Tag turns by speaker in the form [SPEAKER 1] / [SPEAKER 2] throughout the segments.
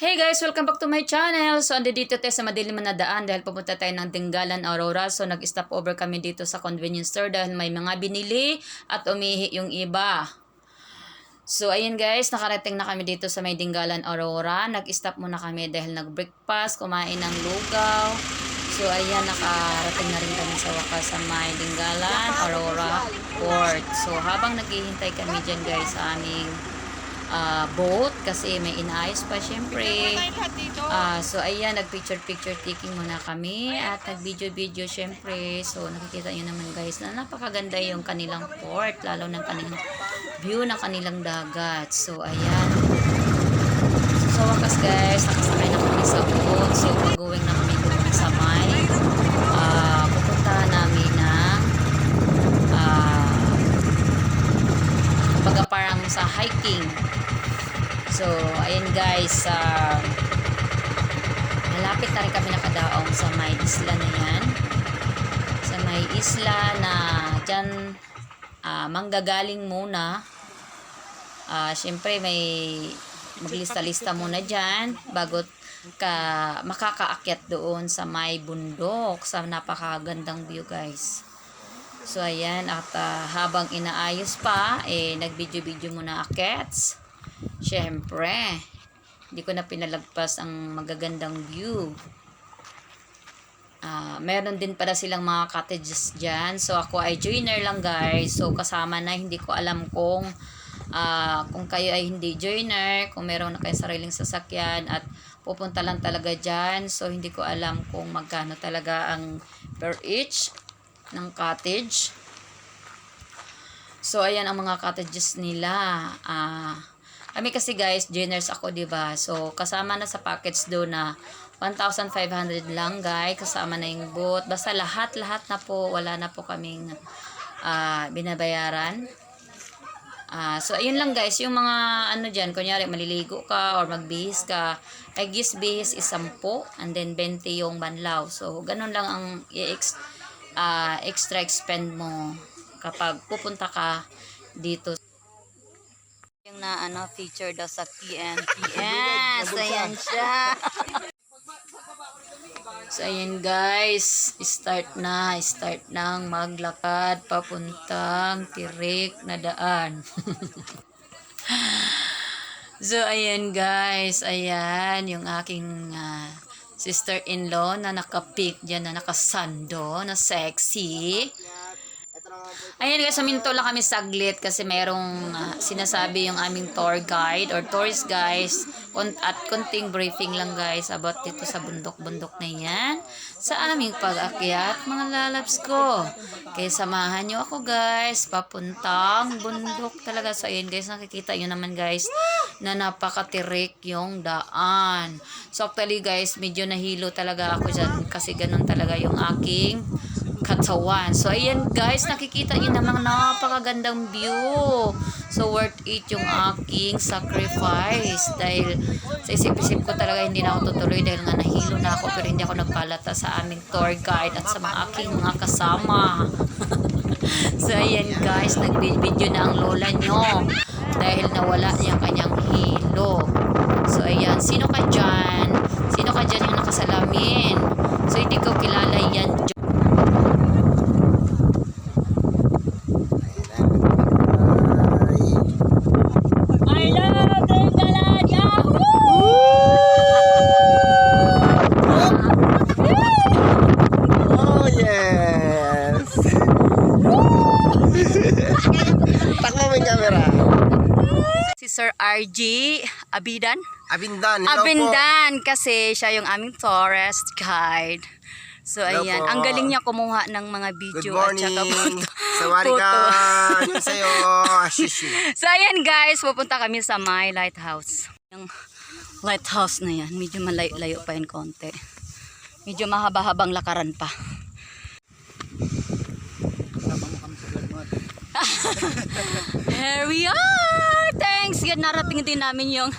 [SPEAKER 1] Hey guys, welcome back to my channel. So, andi dito tayo sa madilim na daan dahil pupunta tayo ng Dinggalan, Aurora. So, nag-stop over kami dito sa convenience store dahil may mga binili at umihi yung iba. So, ayun guys, nakarating na kami dito sa may Dinggalan, Aurora. Nag-stop muna kami dahil nag-breakfast, kumain ng lugaw. So, ayan, nakarating na rin kami sa wakas sa may Dinggalan, Aurora Port. So, habang naghihintay kami dyan guys sa aming ah, boat kasi may inaayos pa syempre. Ah, so ayan, nag-picture-picture taking muna kami at nag-video-video syempre. So nakikita nyo naman guys na napakaganda yung kanilang port, lalo ng kanilang view ng kanilang dagat. So ayan. So wakas guys, nakasakay na kami sa boat. So mag-going na kami doon sa may ah, pupuntahan namin ng kumbaga parang sa hiking. So, ayan guys, ah, malapit na rin kami nakadaong sa may isla na yan. Sa may isla na dyan ah, manggagaling muna. Ah, Siyempre, may maglista-lista muna dyan bago ka makakaakyat doon sa may bundok sa napakagandang view guys. So ayan at ah, habang inaayos pa eh nagvideo-video muna akets. Syempre, hindi ko na pinalagpas ang magagandang view. Ah, meron din pala silang mga cottages dyan. So ako ay joiner lang guys. So kasama na hindi ko alam kung ah, kung kayo ay hindi joiner, kung meron na kayong sariling sasakyan at pupunta lang talaga dyan. So hindi ko alam kung magkano talaga ang per each ng cottage. So, ayan ang mga cottages nila. Ah, kami kasi guys, joiners ako, 'di ba? So, kasama na sa package do na 1,500 lang, guys. Kasama na yung boat. Basta lahat-lahat na po, wala na po kaming ah, binabayaran. Ah, so, ayun lang guys, yung mga ano dyan, kunyari maliligo ka or magbihis ka, I guess bihis is 10 and then 20 yung banlaw. So, ganun lang ang i-ex ah, extra expend mo kapag pupunta ka dito. Na ano, feature daw sa PNPS. Ayan siya. So, ayan guys, start na, start nang maglakad papuntang tirik na daan. so, ayan guys, ayan yung aking ah, sister-in-law na nakapik dyan, na nakasando, na sexy. Ayan guys, saminto lang kami saglit kasi merong ah, sinasabi yung aming tour guide or tourist guys at konting briefing lang guys about dito sa bundok-bundok na yan sa aming pag-akyat mga lalabs ko. Kaya samahan nyo ako guys, papuntang bundok talaga. So ayan guys, nakikita nyo naman guys na napakatirik yung daan. So actually guys, medyo nahilo talaga ako dyan kasi ganun talaga yung aking katawan. So, ayan guys, nakikita niyo namang napakagandang view. So, worth it yung aking sacrifice. Dahil sa isip-isip ko talaga hindi na ako tutuloy dahil nga nahilo na ako pero hindi ako nagpalata sa aming tour guide at sa mga aking mga kasama. so, ayan guys, nag-video na ang lola nyo dahil nawala niya kanyang hilo. So, ayan. Sino ka dyan? Sino ka dyan yung nakasalamin? So, hindi ko kilala yan I love Dinggalan! Yahoo!
[SPEAKER 2] Oh, yes! Takmo mo yung camera.
[SPEAKER 1] Si Sir RG Abidan.
[SPEAKER 2] Abindan, hello po.
[SPEAKER 1] Abindan kasi siya yung aming tourist guide. So
[SPEAKER 2] Hello
[SPEAKER 1] ayan,
[SPEAKER 2] po.
[SPEAKER 1] ang galing niya kumuha ng mga
[SPEAKER 2] Good
[SPEAKER 1] video
[SPEAKER 2] morning.
[SPEAKER 1] at saka photo.
[SPEAKER 2] Sawari ka.
[SPEAKER 1] Photo.
[SPEAKER 2] Ano sa'yo? Shishi.
[SPEAKER 1] So ayan guys, pupunta kami sa my lighthouse. Yung lighthouse na yan, medyo malayo-layo pa yun konti. Medyo mahaba-habang lakaran pa. Here we are! Thanks! Yan, narating din namin yung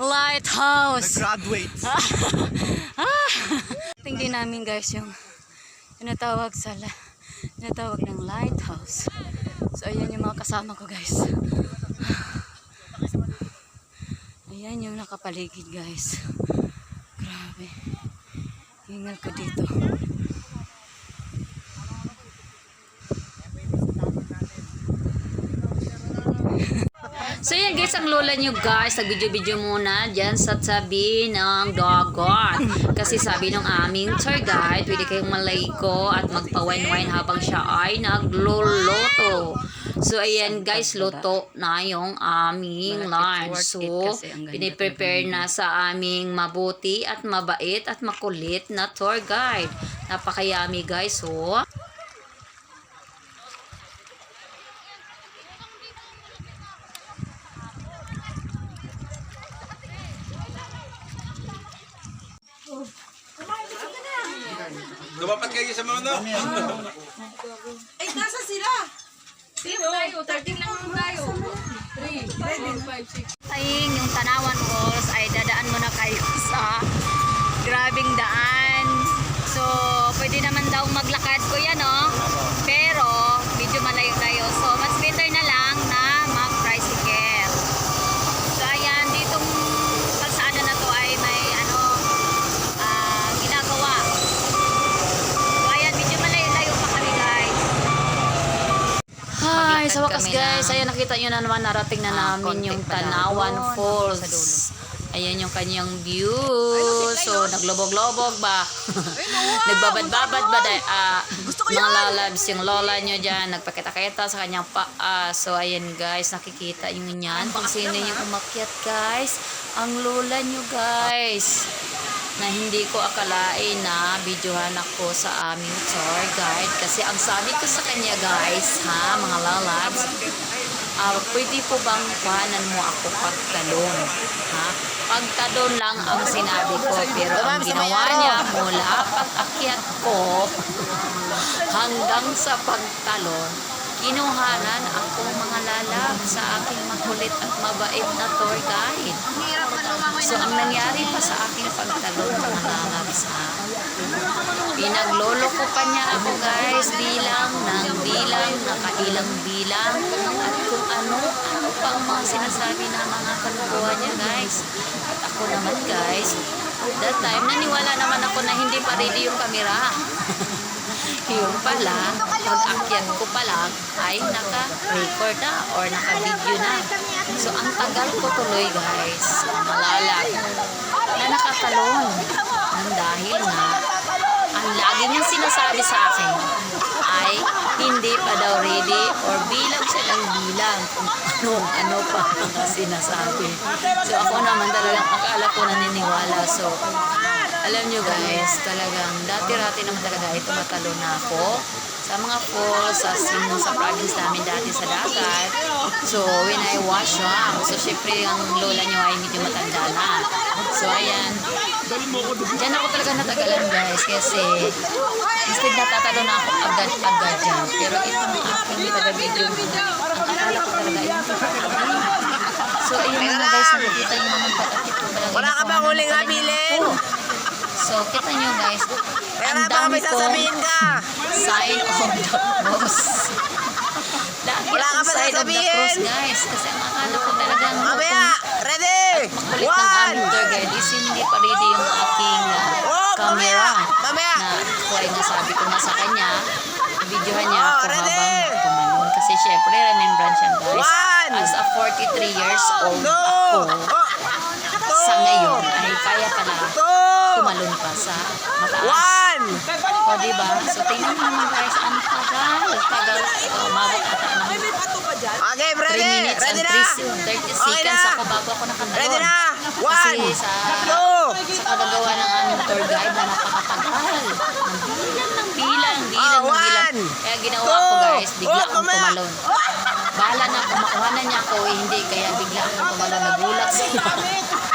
[SPEAKER 1] lighthouse.
[SPEAKER 2] Graduate.
[SPEAKER 1] Narating din namin guys yung tinatawag sa tinatawag ng lighthouse. So ayan yung mga kasama ko guys. Ayan. Ayan yung nakapaligid guys. Grabe. Hingal ko dito. So yan guys, ang lola nyo guys, nag-video-video muna dyan sa tabi ng dagat. Kasi sabi ng aming tour guide, pwede kayong malayko at magpa-wine-wine habang siya ay nagluluto. So ayan guys, luto na yung aming lunch. So, piniprepare na sa aming mabuti at mabait at makulit na tour guide. Napakayami guys, so.
[SPEAKER 3] Lumapat kayo sa mga no?
[SPEAKER 4] Ay, nasa sila? Sino? Tayo, 13 lang naman tayo. 3, 4, 5, 6.
[SPEAKER 1] Taying yung Tanawan Falls ay dadaan mo na kayo sa grabing daan. So, pwede naman daw maglakad ko yan, no? Pero, medyo malayo-layo. So, mas better na lang na mag-tricycle. So, ayan, ditong kalsada na to ay may, ano, ah, ginagawa. So, ayan, medyo malayo-layo pa kami, guys. Wakas guys, ayan nakita nyo na naman narating na namin yung Tanawan Falls. Ayan yung kanyang view. So, naglobog-lobog ba? Nagbabad-babad ba? Dahil, ah, mga lalabs, yung lola nyo dyan, nagpakita-kita sa kanyang paa. So, ayan guys, nakikita nyo yan. Kung sino yung umakyat guys. Ang lola nyo guys na hindi ko akalain na videohan ako sa aming tour guide. Kasi ang sabi ko sa kanya guys ha mga lalabs ah, pwede po bang kuhanan mo ako pagtalon ha? Pagtalon lang ang sinabi ko pero ang ginawa niya mula pag-akyat ko hanggang sa pagtalon kinuhanan ako mga lalab sa aking makulit at mabait na tour guide So, ang nangyari pa sa aking pagtalon mga lalabs ha, pinaglolo ko pa niya ako guys, bilang ng bilang, nakailang bilang, at kung ano, ano pang mga sinasabi na mga kalukuhan niya guys. At ako naman guys, that time, naniwala naman ako na hindi pa ready yung camera. yung pala, pag-akyat ko pa lang, ay naka-record na or naka-video na. So, ang tagal ko tuloy guys, malalag, na nakatalon. Dahil nga, ang lagi niyang sinasabi sa akin ay hindi pa daw ready or bilang siya ng bilang kung ano, ano pa ang sinasabi. So ako naman talagang akala ko naniniwala. So alam nyo guys, talagang dati-rati naman talaga ay tumatalo na ako sa mga falls, sa, sin- sa province namin dati sa dagat. So, when I was young, so syempre ang lola nyo ay medyo matanda na. So, ayan. Diyan ako talaga natagalan guys kasi instead natatalo na ako agad-agad dyan. Pero aking taga-video, ko talaga. So, ayun mga guys, nakikita nyo naman ko talaga.
[SPEAKER 2] Wala ka bang huling habilin?
[SPEAKER 1] So, kita nyo guys,
[SPEAKER 2] Kaya
[SPEAKER 1] ang
[SPEAKER 2] nga
[SPEAKER 1] dami
[SPEAKER 2] ka.
[SPEAKER 1] sign of the cross.
[SPEAKER 2] Wala ka ba
[SPEAKER 1] sign of the cross guys. Kasi ang akala ko talagang
[SPEAKER 2] Mamaya, ready?
[SPEAKER 1] makulit ng aming tour guide is hindi pa ready yung aking uh,
[SPEAKER 2] Oh,
[SPEAKER 1] camera.
[SPEAKER 2] mamaya!
[SPEAKER 1] Na ako ay nasabi ko na sa kanya, videohan niya
[SPEAKER 2] Oh,
[SPEAKER 1] ako habang tumalon. Kasi syempre, remembrance yan guys.
[SPEAKER 2] One!
[SPEAKER 1] As a 43 years old
[SPEAKER 2] Two!
[SPEAKER 1] ako, sa ngayon ay kaya pala tumalon pa sa mataas. O, diba? So, tingnan mo naman guys, ang tagal. Tagal. Umabot ata ng
[SPEAKER 2] Okay,
[SPEAKER 1] 3
[SPEAKER 2] ready?
[SPEAKER 1] minutes and
[SPEAKER 2] Ready
[SPEAKER 1] 3,
[SPEAKER 2] na?
[SPEAKER 1] 30
[SPEAKER 2] Okay
[SPEAKER 1] seconds ako bago ako nakatalon.
[SPEAKER 2] Ready na?
[SPEAKER 1] Kasi
[SPEAKER 2] One!
[SPEAKER 1] sa,
[SPEAKER 2] Two!
[SPEAKER 1] sa kagagawa ng aming tour guide na napakatagal. Ng bilang, ng bilang, bilang,
[SPEAKER 2] Ah,
[SPEAKER 1] ng bilang.
[SPEAKER 2] one,
[SPEAKER 1] Kaya ginawa ko guys, bigla
[SPEAKER 2] oh,
[SPEAKER 1] akong tumalon. Bahala na, kumakuha na niya ako, eh, hindi. Kaya bigla akong tumalon. Nagulat sila.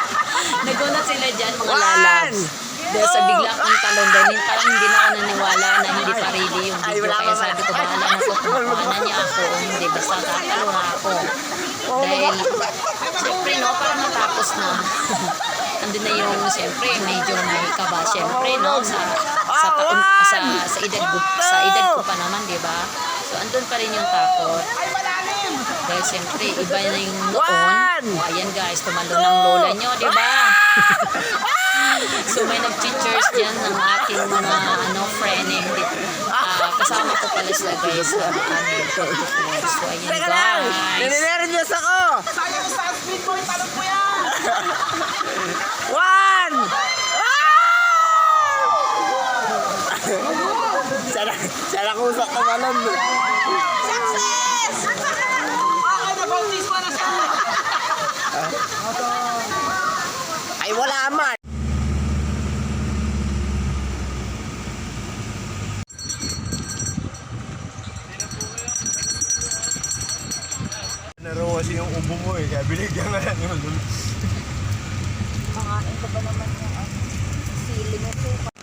[SPEAKER 1] Nagulat sila dyan, mga lalabs. Dahil sa bigla akong talon, dahil parang hindi na ako naniwala na hindi pa ready yung video. Kaya sabi ko, bahala na po, kumakuha na niya ako hindi. Basta tatalo na ako. Dahil, siyempre no, parang natapos na. Andun na yung, siyempre, medyo may kaba, siyempre, no, sa, sa, taon, sa, sa edad ko, sa edad ko pa naman, di ba? So, andun pa rin yung takot. Dahil siyempre, iba na yung noon. O, ayan guys, tumalo ng lola nyo, di ba? so may nag-teachers dyan ng aking mga ano, friend. eh, ah, kasama ko pala sila guys sa ano, So ayan
[SPEAKER 2] Teka lang!
[SPEAKER 1] guys.
[SPEAKER 2] Naninervyos ako! One! Sana, sana kusak ka malam. Success! Ay, wala man.
[SPEAKER 5] Naraw kasi yung ubo mo eh, kaya binigyan ka lang yun.
[SPEAKER 6] Pangain ko ba naman yung ano, feeling mo po.